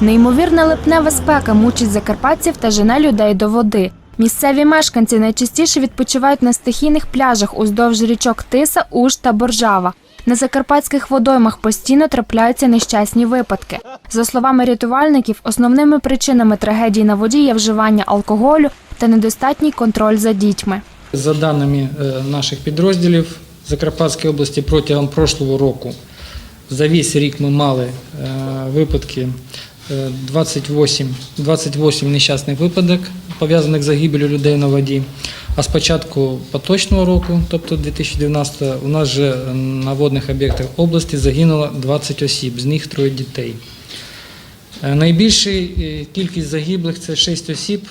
Неймовірна липнева спека мучить закарпатців та жене людей до води. Місцеві мешканці найчастіше відпочивають на стихійних пляжах уздовж річок Тиса, Уж та Боржава. На закарпатських водоймах постійно трапляються нещасні випадки. За словами рятувальників, основними причинами трагедій на воді є вживання алкоголю та недостатній контроль за дітьми. За даними е, наших підрозділів Закарпатської області протягом прошлого року за весь рік ми мали е, випадки 28, 28 нещасних випадок, пов'язаних з загибелью людей на воді. А з початку поточного року, тобто 2019, у нас же е, на водних об'єктах області загинуло 20 осіб, з них троє дітей. Е, Найбільша е, кількість загиблих це 6 осіб.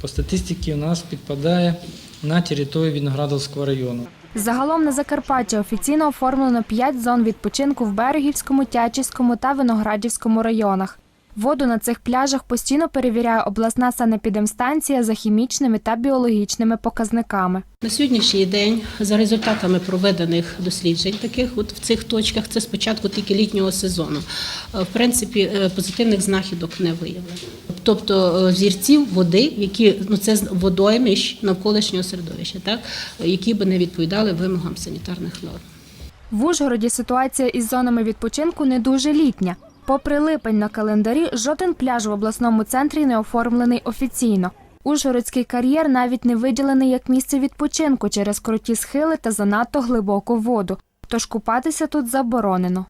По статистиці у нас підпадає на територію Віноградовського району. Загалом на Закарпатті офіційно оформлено 5 зон відпочинку в Берегівському, Тячівському та Виноградівському районах. Воду на цих пляжах постійно перевіряє обласна санепідемстанція за хімічними та біологічними показниками. На сьогоднішній день, за результатами проведених досліджень, таких от в цих точках, це спочатку тільки літнього сезону. е, В принципі, е, позитивних знахідок не виявлено. Тобто е, взірців води, які ну це водоймищ навколишнього середовища, так які би не відповідали вимогам санітарних норм. В Ужгороді ситуація із зонами відпочинку не дуже літня. Попри липень на календарі, жоден пляж в обласному центрі не оформлений офіційно. Ужгородський кар'єр навіть не виділений як місце відпочинку через круті схили та занадто глибоку воду. Тож купатися тут заборонено.